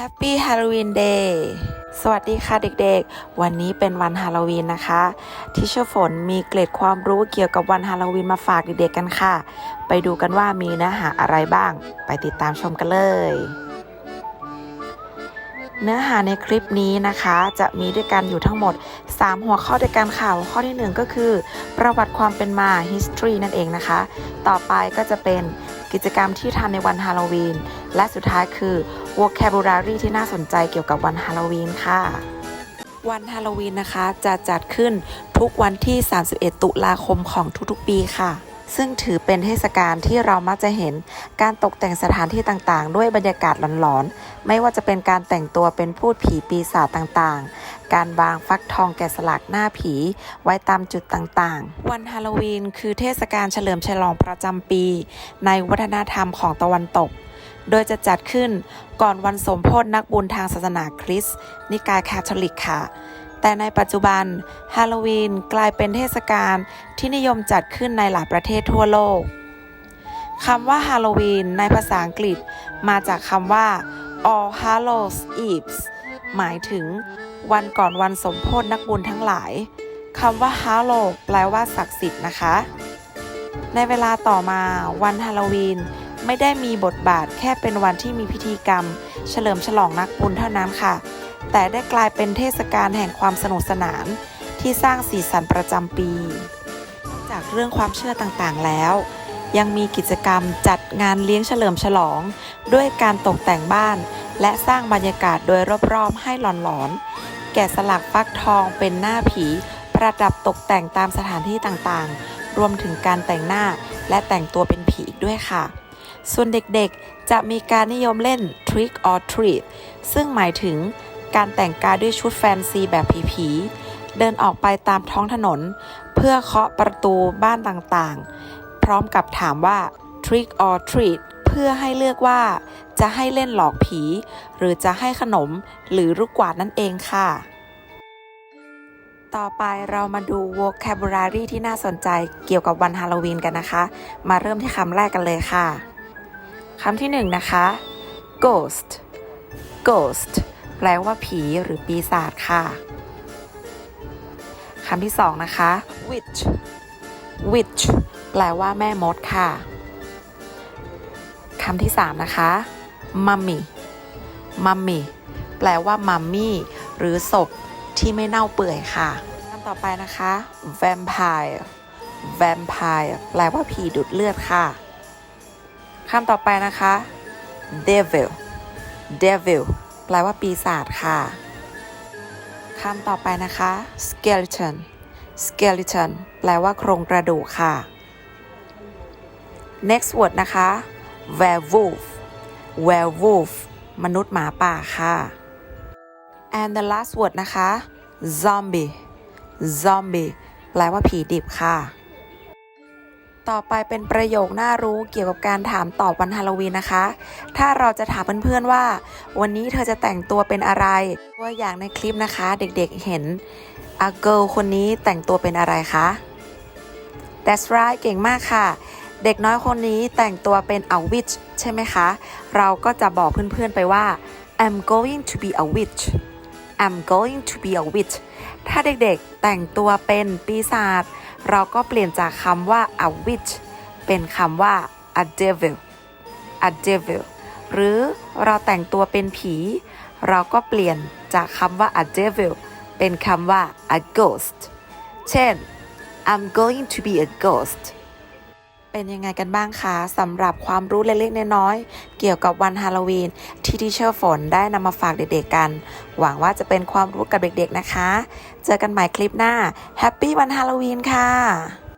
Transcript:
Happy Halloween Day สวัสดีค่ะเด็กๆ วันนี้เป็นวันฮาโลวีนนะคะ ทิเชฝนมีเกร็ดความรู้เกี่ยวกับวันฮาโลวีนมาฝากเด็กๆกันค่ะ ไปดูกันว่ามีเนื้อหาอะไรบ้าง ไปติดตามชมกันเลย เนื้อหาในคลิปนี้นะคะ จะมีด้วยกันอยู่ทั้งหมด 3 หัวข้อด้วยกันค่ะหัวข้อที่ 1 ก็คือ ประวัติความเป็นมา history นั่นเองนะคะ ต่อไปก็จะเป็น กิจกรรมที่ทำในวันฮาโลวีน และสุดท้ายคือ vocabulary ที่น่าสนใจเกี่ยวกับวันฮาโลวีนค่ะ วันฮาโลวีนนะคะจะจัดขึ้นทุกวันที่ 31 ตุลาคมของทุกๆ ปีค่ะซึ่งถือเป็นเทศกาลที่เรามักจะเห็นการตกแต่งสถานที่ต่างๆ ด้วยบรรยากาศหลอนๆ ไม่ว่าจะเป็นการแต่งตัวเป็นพูดผีปีศาจต่างๆ การวางฟักทองแกะสลักหน้าผี ไว้ตามจุดต่างๆ วันฮาโลวีนคือเทศกาลเฉลิมฉลองประจำปี ในวัฒนธรรมของตะวันตก โดยจะจัดขึ้นก่อนวันสมโพธินักบุญทางศาสนาคริสต์นิกายแคทอลิกค่ะ แต่ในปัจจุบันฮาโลวีนกลายเป็นเทศกาลที่นิยมจัดขึ้นในหลายประเทศทั่วโลกคำว่าฮาโลวีนในภาษาอังกฤษ มาจากคำว่า All Hallows Eve หมายถึง วันก่อนวันสมโพธินักบุญทั้งหลายคำว่า Hallow แปลว่าศักดิ์สิทธิ์นะคะ ในเวลาต่อมาวันฮาโลวีนไม่ได้มีบทบาทแค่เป็นวันที่มีพิธีกรรม เฉลิมฉลองนักบุญเท่านั้นค่ะ แต่ได้กลายเป็นเทศกาลแห่งความสนุกสนานที่สร้างสีสันประจำปี จากเรื่องความเชื่อต่างๆแล้ว ยังมีกิจกรรมจัดงานเลี้ยงเฉลิมฉลอง ด้วยการตกแต่งบ้าน และสร้างบรรยากาศโดยรอบๆให้หลอนๆ แกะสลักฟักทองเป็นหน้าผี ประดับตกแต่งตามสถานที่ต่างๆ รวมถึงการแต่งหน้าและแต่งตัวเป็นผีอีกด้วยค่ะ ส่วนเด็กๆ จะมีการนิยมเล่น Trick or Treat ซึ่งหมายถึงการแต่งกายด้วยชุดแฟนซีแบบผีๆ เดินออกไปตามท้องถนน เพื่อเคาะประตูบ้านต่างๆ พร้อมกับถามว่า Trick or Treat เพื่อให้เลือกว่าจะให้เล่นหลอกผี หรือจะให้ขนมหรือลูกกวาดนั่นเองค่ะ ต่อไปเรามาดู vocabulary ที่น่าสนใจเกี่ยวกับวันฮาโลวีนกันนะคะ มาเริ่มที่คำแรกกันเลยค่ะคำที่หนึ่งนะคะ ghost ghost แปลว่าผีหรือปีศาจค่ะ คำที่สองนะคะ witch witch แปลว่าแม่มดค่ะ คำที่สามนะคะ mummy mummy แปลว่ามัมมี่หรือศพที่ไม่เน่าเปื่อยค่ะคำต่อไปนะคะ vampire vampire แปลว่าผีดูดเลือดค่ะคำต่อไปนะคะ devil devil แปลว่าปีศาจค่ะคำต่อไปนะคะ skeleton skeleton แปลว่าโครงกระดูกค่ะ next word นะคะ werewolf werewolf มนุษย์หมาป่าค่ะ and the last word นะคะ zombie zombie แปลว่าผีดิบค่ะ ต่อไปเป็นประโยคน่ารู้เกี่ยวกับการถามตอบวันฮาโลวีนนะคะ ถ้าเราจะถามเพื่อนๆว่า วันนี้เธอจะแต่งตัวเป็นอะไร ตัวอย่างในคลิปนะคะ เด็กๆเห็น a girl คนนี้แต่งตัวเป็นอะไรคะ That's right เก่งมากค่ะ เด็กน้อยคนนี้แต่งตัวเป็น a witch ใช่ไหมคะ เราก็จะบอกเพื่อนๆไปว่า I'm going to be a witch I'm going to be a witch ถ้าเด็กๆแต่งตัวเป็นปีศาจเราก็เปลี่ยนจากคำว่า a witch เป็นคำว่า a devil a devil หรือเราแต่งตัวเป็นผี เราก็เปลี่ยนจากคำว่า a devil เป็นคำว่า a ghost เช่น I'm going to be a ghost เป็นยังไงกันบ้างคะสำหรับความรู้เล็กๆน้อยๆเกี่ยวกับวันฮาโลวีนที่ทีเชอร์ฝนได้นำมาฝากเด็กๆกัน หวังว่าจะเป็นความรู้กับเด็กๆนะคะ เจอกันใหม่คลิปหน้าแฮปปี้วันฮาโลวีนค่ะ